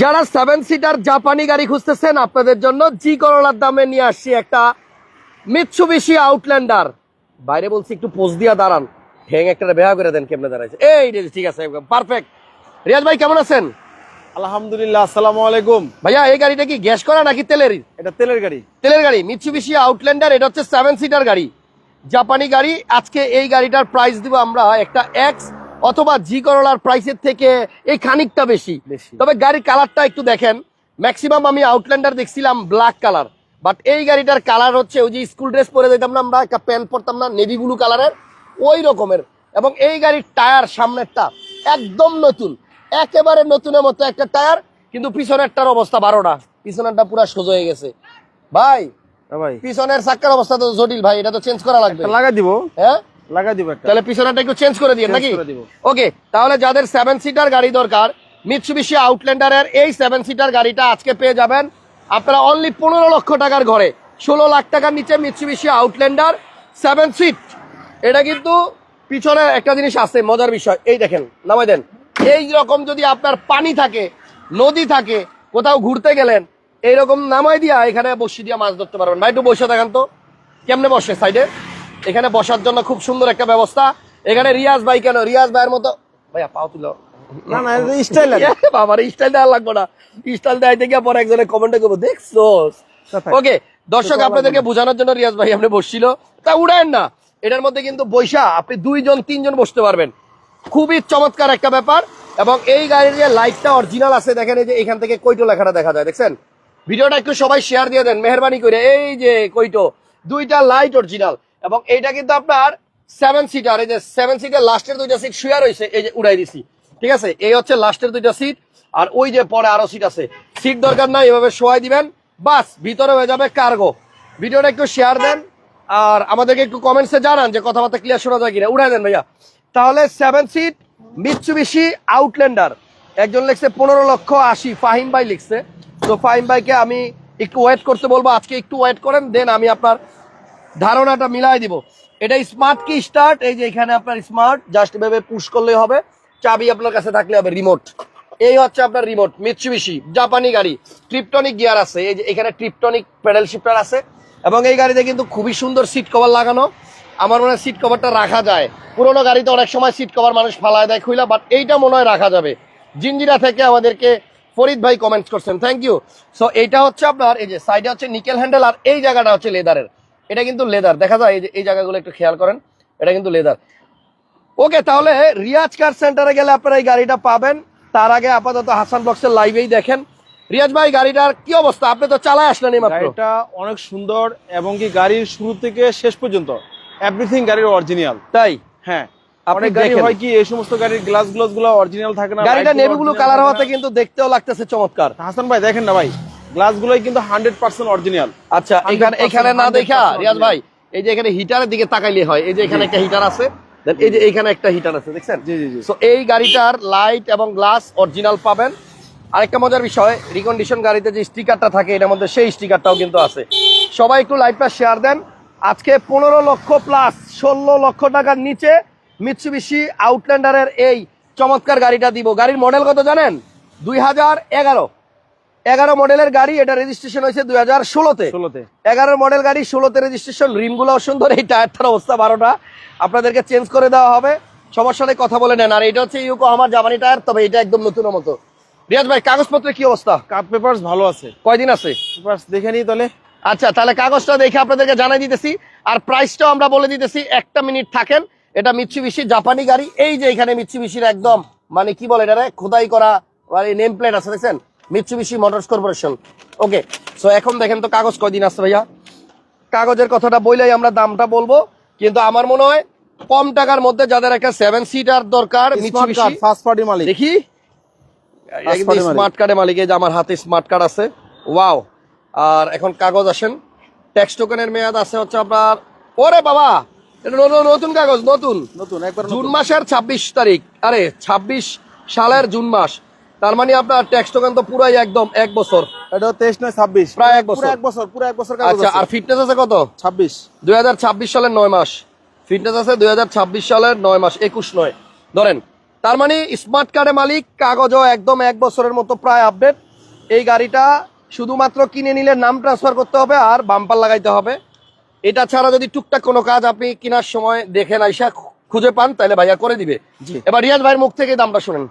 যারা seven seater জাপানি গাড়ি খুঁজতেছেন আপনাদের জন্য জি করোলার দামে নিয়ে আসছি একটা মিৎসুবিশি আউটল্যান্ডার বাইরে বলছি একটু পোজ দিয়া দাঁড়ান। ঠেং একটা বেহা করে দেন কেমনে দাঁড়াইছে? এই ঠিক আছে পারফেক্ট রিয়াজ ভাই কেমন আছেন? আলহামদুলিল্লাহ আসসালামু আলাইকুম। ভাইয়া এই গাড়িটা কি গ্যাস করা নাকি তেলের এটা তেলের গাড়ি। তেলের গাড়ি মিৎসুবিশি আউটল্যান্ডার এটা হচ্ছে সেভেন সিটার গাড়ি। জাপানি গাড়ি আজকে এই গাড়িটার প্রাইস দিব আমরা একটা এক্স অথবা জি করলার প্রাইসের থেকে এই খানিকটা বেশি। তবে গাড়ির কালারটা একটু দেখেন। ম্যাক্সিমাম আমি আউটল্যান্ডার দেখছিলাম ব্ল্যাক কালার বাট এই গাড়িটার কালার হচ্ছে ওই যে স্কুল ড্রেস পরে যেতাম না আমরা একটা প্যান্ট পরতাম না নেভি ব্লু কালারের ওই রকমের। এবং এই গাড়ির টায়ার সামনেরটা একদম নতুন। একেবারে নতুনের মতো একটা টায়ার কিন্তু পিছনেরটার অবস্থা বারোটা। পিছনেরটা পুরো সোজা হয়ে গেছে। ভাই হ্যাঁ ভাই। পিছনের চাক্কার অবস্থা তো জটিল ভাই এটা তো চেঞ্জ করা লাগবে। লাগাই দিব। হ্যাঁ? লাগাই দিব একটা। তাহলে পিছনেরটা একটু চেঞ্জ করে দিয়ে নাকি। ওকে তাহলে যাদের সেভেন সিটার গাড়ি দরকার মিৎসুবিশি আউটল্যান্ডারের এই সেভেন সিটার গাড়িটা আজকে পেয়ে যাবেন আপনারা অনলি পনেরো লক্ষ টাকার ঘরে। ষোলো লাখ টাকার নিচে মিৎসুবিশি আউটল্যান্ডার সেভেন সিট এটা কিন্তু পিছনে একটা জিনিস আছে মজার বিষয়। এই দেখেন নামাই দেন। এই রকম যদি আপনার পানি থাকে নদী থাকে কোথাও ঘুরতে গেলেন এইরকম নামাই দিয়া এখানে বসি দিয়া মাছ ধরতে পারবেন। ভাই একটু বসে থাকেন তো। কেমনে বসে সাইডে এখানে বসার জন্য খুব সুন্দর একটা ব্যবস্থা। এখানে রিয়াজ ভাই কেন? রিয়াজ ভাইয়ের মতো ভাইয়া পাও তুলো। না না স্টাইল বাবার স্টাইল দেওয়া লাগবে না। স্টাইল দেওয়াইতে গিয়ে পরে একজনে কমেন্টে করব দেখছোস। ওকে দর্শক আপনাদেরকে বোঝানোর জন্য রিয়াজ ভাই আপনি বসছিল। তা উড়ায়েন না। এটার মধ্যে কিন্তু বৈশা আপনি দুইজন তিনজন বসতে পারবেন। খুবই চমৎকার একটা ব্যাপার। এবং এই গাড়ির যে লাইটটা অরিজিনাল আছে দেখেন এই যে এখান থেকে কৈটো লেখাটা দেখা যায় দেখছেন? ভিডিওটা একটু সবাই শেয়ার দিয়ে দেন মেহরবানি করে। এই যে কৈটো দুইটা লাইট অরিজিনাল এবং এইটা কিন্তু আপনার সেভেন সিটার এই যে সেভেন সিটার লাস্টের দুইটা সিট শুয়ে রয়েছে, এই যে উড়াই দিছি। ঠিক আছে? এই হচ্ছে লাস্টের দুইটা সিট আর ওই যে পরে আরও সিট আছে। সিট দরকার নাই, এভাবে শোয়াই দিবেন। বাস, ভিতরে হয়ে যাবে কার্গো ভিডিওটা একটু শেয়ার দেন, আর আমাদেরকে একটু কমেন্টসে জানান যে কথাবার্তা ক্লিয়ার শোনা যায় কিনা। উড়াই দেন ভাইয়া। তাহলে সেভেন সিট মিৎসুবিশি আউটল্যান্ডার একজন লিখছে পনেরো লক্ষ আশি, ফাহিম ভাই লিখছে। তো ফাহিম ভাইকে আমি একটু ওয়েট করতে বলব, আজকে একটু ওয়েট করেন দেন আমি আপনার ধারণাটা মিলাই দিব। এটা স্মার্ট কি স্টার্ট এই যে এখানে আপনার স্মার্ট জাস্ট ভেবে পুশ করলেই হবে। চাবি আপনার কাছে থাকলে হবে রিমোট এই হচ্ছে আপনার রিমোট মিৎসুবিশি জাপানি গাড়ি। ট্রিপটনিক গিয়ার আছে, এই যে এখানে ট্রিপটনিক প্যাডেল শিফটার আছে। এবং এই গাড়িতে কিন্তু খুবই সুন্দর সিট কভার লাগানো। আমার মনে হয় সিট কভারটা রাখা যায়। পুরোনো গাড়িতে অনেক সময় সিট কভার মানুষ ফালায় দেয় খুইলা বাট এইটা মনে হয় রাখা যাবে। জিঞ্জিরা থেকে আমাদেরকে ফরিদ ভাই কমেন্টস করছেন থ্যাংক ইউ সো এইটা হচ্ছে আপনার, এই যে সাইডে হচ্ছে নিকেল হ্যান্ডেল আর এই জায়গাটা হচ্ছে লেদারের এটা কিন্তু লেদার দেখা যায় এই যে এই জায়গাগুলো একটু খেয়াল করেন এটা কিন্তু লেদার ওকে তাহলে রিয়াজ কার সেন্টারে গেলে আপনারা এই গাড়িটা পাবেন। তার আগে আপাতত হাসান ব্লকসের লাইভেই দেখেন। রিয়াজ ভাই গাড়িটার কি অবস্থা? আপনি তো চালায় আসলেন গাড়িটা অনেক সুন্দর এবং কি গাড়ির শুরু থেকে শেষ পর্যন্ত এভরিথিং গাড়ির অরিজিনাল তাই? হ্যাঁ আপনি অনেক গাড়ি হয় কি এই সমস্ত গাড়ির গ্লাস গ্লাসগুলো অরিজিনাল থাকে না গাড়িটা নেভি ব্লু কালার হওয়াতে কিন্তু দেখতেও লাগতেছে চমৎকার। হাসান ভাই দেখেন না ভাই। গ্লাস গুলোই কিন্তু হান্ড্রেড পার্সেন্ট অরিজিনাল। আচ্ছা এখানে এখানে না দেখা রিয়াজ ভাই এই যে এখানে হিটারের দিকে তাকাইলে হয় এই যে এখানে একটা হিটার আছে এই যে এখানে একটা হিটার আছে দেখছেন? জি, জি, জি। সো এই গাড়িটার লাইট এবং গ্লাস অরিজিনাল পাবেন। আরেকটা মজার বিষয় রিকন্ডিশন গাড়িতে যে স্টিকারটা থাকে এটার মধ্যে সেই স্টিকারটাও কিন্তু আছে। সবাই একটু লাইভটা শেয়ার দেন। আজকে পনেরো লক্ষ প্লাস ষোলো লক্ষ টাকার নিচে মিৎসুবিশি আউটল্যান্ডারের এই চমৎকার গাড়িটা দিব। গাড়ির মডেল কত জানেন? দুই হাজার এগারো। এগারো মডেলের গাড়ি এটা রেজিস্ট্রেশন হয়েছে দুই হাজার ষোলোতে। এগারো মডেল গাড়ি ষোলোতে রেজিস্ট্রেশন রিমগুলো সুন্দর এই টায়ারটার অবস্থা বারোটা। আপনাদেরকে চেঞ্জ করে দেওয়া হবে। সমস্যা নেই কথা বলে নেন। আর এটা হচ্ছে ইউকো আমার জাপানি টায়ার তবে এটা একদম নতুনের মতো। রিয়াজ ভাই কাগজপত্রের কি অবস্থা? কাপ পেপারস ভালো আছে। কয়দিন আছে? পেপারস দেখে নিই তাহলে। আচ্ছা তাহলে কাগজটা দেখে আপনাদেরকে জানাই দিতেছি। আর প্রাইসটাও আমরা বলে দিতেছি একটা মিনিট থাকেন। এটা মিৎসুবিশি জাপানি গাড়ি। এই যে এখানে মিৎসুবিশির একদম মানে কি বলে এটা রে? খোদাই করা মানে নেম প্লেট আছে দেখছেন? Mitsubishi motors corporation okay so এখন দেখেন তো কাগজ কয়দিন আছে ভাইয়া? কাগজের কথাটা বললেই আমরা দামটা বলব কিন্তু আমার মনে হয় কম টাকার মধ্যে যাদের একটা সেভেন সিটার দরকার ফার্স্ট পার্টি মালিক। দেখি। স্মার্ট কার্ডে মালিক। এই যে আমার হাতে স্মার্ট কার্ড আছে। ওয়াও আর এখন কাগজ আসেন। ট্যাক্স টোকেনের মেয়াদ আছে হচ্ছে আপনার ওরে বাবা! নতুন কাগজ নতুন। নতুন একবার জুন মাসের ছাব্বিশ তারিখ। আরে ছাব্বিশ সালের জুন মাস। তার মানে আপনার ট্যাক্স টোকেন তো পুরাই একদম এক বছর। এটা তেইশ নয় ছাব্বিশ। প্রায় এক বছর। এক বছর। পুরো এক বছর আচ্ছা আর ফিটনেস আছে কত? ছাব্বিশ। দুই সালের নয় মাস। ফিটনেস আছে দুই সালের নয় মাস একুশ নয়। ধরেন তার মানে স্মার্ট কার্ডে মালিক কাগজও একদম এক বছরের মতো প্রায় আপডেট এই গাড়িটা শুধুমাত্র কিনে নিলে নাম ট্রান্সফার করতে হবে আর বাম্পার লাগাইতে হবে। এটা ছাড়া যদি টুকটাক কোনো কাজ আপনি কেনার সময় দেখেন আইসা খুঁজে পান তাহলে ভাইয়া করে দিবে। এবার রিয়াজ ভাইয়ের মুখ থেকে দামটা শুনেন।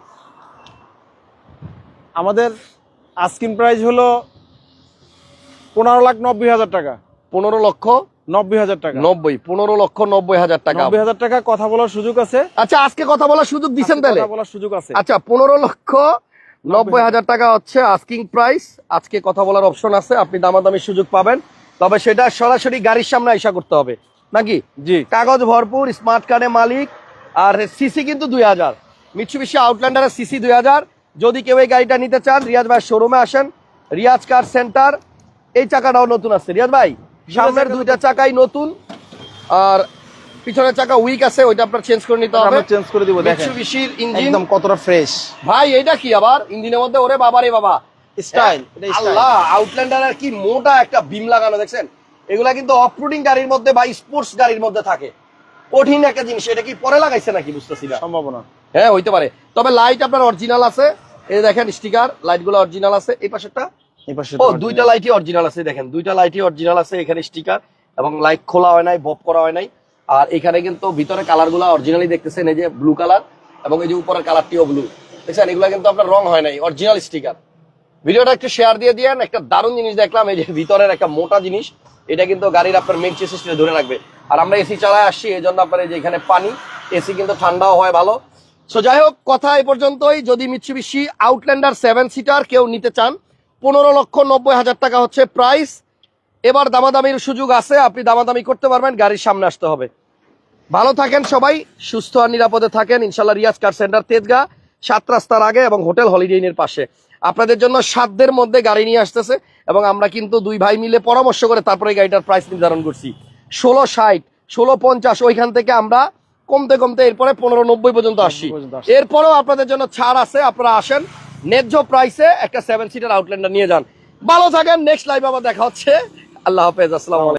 আমাদের আস্কিং প্রাইস হলো পনেরো লাখ নব্বই হাজার টাকা। পনেরো লক্ষ নব্বই হাজার টাকা। নব্বই পনেরো লক্ষ নব্বই হাজার টাকা। নব্বই হাজার টাকা কথা বলার সুযোগ আছে? আচ্ছা আজকে কথা বলার সুযোগ দিচ্ছেন তাহলে? বলার সুযোগ আছে। আচ্ছা পনেরো লক্ষ নব্বই হাজার টাকা হচ্ছে আস্কিং প্রাইস আজকে কথা বলার অপশন আছে আপনি দামাদামির সুযোগ পাবেন। তবে সেটা সরাসরি গাড়ির সামনে আইসা করতে হবে। নাকি? জি। কাগজ ভরপুর স্মার্ট কার্ডে মালিক আর সিসি কিন্তু দুই হাজার। মিৎসুবিশি আউটল্যান্ডারের সিসি দুই হাজার। যদি কেউ এই গাড়িটা নিতে চান রিয়াজ ভাই শোরুমে আসেন। রিয়াজ কার সেন্টার এই চাকাটাও নতুন আছে রিয়াজ ভাই সামনের দুইটা চাকাই নতুন আর পিছনের চাকা উইক আছে ওইটা আপনার চেঞ্জ করে নিতে হবে। চেঞ্জ করে দিব দেখেন। ইঞ্জিন একদম কতটা ফ্রেশ ভাই এটা কি আবার? ইঞ্জিনের মধ্যে ওরে বাবা রে বাবা। স্টাইল আল্লাহ আউটল্যান্ডার আর কি মোটা একটা বিম লাগানো দেখছেন? এগুলা কিন্তু অফরোডিং গাড়ির মধ্যে বা স্পোর্টস গাড়ির মধ্যে থাকে। কঠিন একটা জিনিস এটা কি পরে লাগাইছে নাকি বুঝতেছি না। সম্ভাবনা। হ্যাঁ হইতে পারে। তবে লাইট আপনার অরিজিনাল আছে। এই দেখেন স্টিকার লাইটগুলো অরিজিনাল আছে। এই পাশেরটা? এই পাশে ও দুইটা লাইটই অরিজিনাল আছে দেখেন। দুইটা লাইটই অরিজিনাল আছে এখানে স্টিকার এবং লাইট খোলা হয় নাই বপ করা হয় নাই। আর এখানে কিন্তু ভিতরে কালারগুলা অরিজিনালি দেখতেছেন এই যে ব্লু কালার এবং এই যে উপরের কালারটিও ব্লু দেখছেন? এগুলা কিন্তু আপনার রং হয় নাই অরিজিনাল স্টিকার ভিডিওটা একটু শেয়ার দিয়ে দিয়েন একটা দারুণ জিনিস দেখলাম এই যে ভিতরের একটা মোটা জিনিস। এটা কিন্তু গাড়ির আপনার মেন চেসিসটা ধরে রাখবে। আর আমরা এসি চালায় আসছি এই জন্য আপনার এই যে এখানে পানি এসি কিন্তু ঠান্ডাও হয় ভালো। সো যাই হোক কথা এই পর্যন্তই। যদি মিৎসুবিশি আউটল্যান্ডার সেভেন সিটার কেউ নিতে চান, পনেরো লক্ষ নব্বই হাজার টাকা হচ্ছে প্রাইস এবার দামাদামির সুযোগ আছে, আপনি দামাদামি করতে পারবেন, গাড়ির সামনে আসতে হবে। ভালো থাকেন সবাই, সুস্থ আর নিরাপদে থাকেন। ইনশাল্লাহ রিয়াজ কার সেন্টার, তেজগা, সাত রাস্তার আগে এবং হোটেল হলিডে ইনের পাশে। আপনাদের জন্য সাধ্যের মধ্যে গাড়ি নিয়ে আসতেছে এবং আমরা কিন্তু দুই ভাই মিলে পরামর্শ করে তারপরে গাড়িটার প্রাইস নির্ধারণ করছি। ষোলো ষাট, ষোলো পঞ্চাশ, ওইখান থেকে আমরা কমতে কমতে এরপরে পনেরো নব্বই পর্যন্ত আসি এরপরেও আপনাদের জন্য ছাড় আছে আপনারা আসেন। ন্যায্য প্রাইসে একটা সেভেন সিটার আউটল্যান্ডার নিয়ে যান। ভালো থাকেন নেক্সট লাইভ আবার দেখা হচ্ছে। আল্লাহ হাফেজ আসসালামু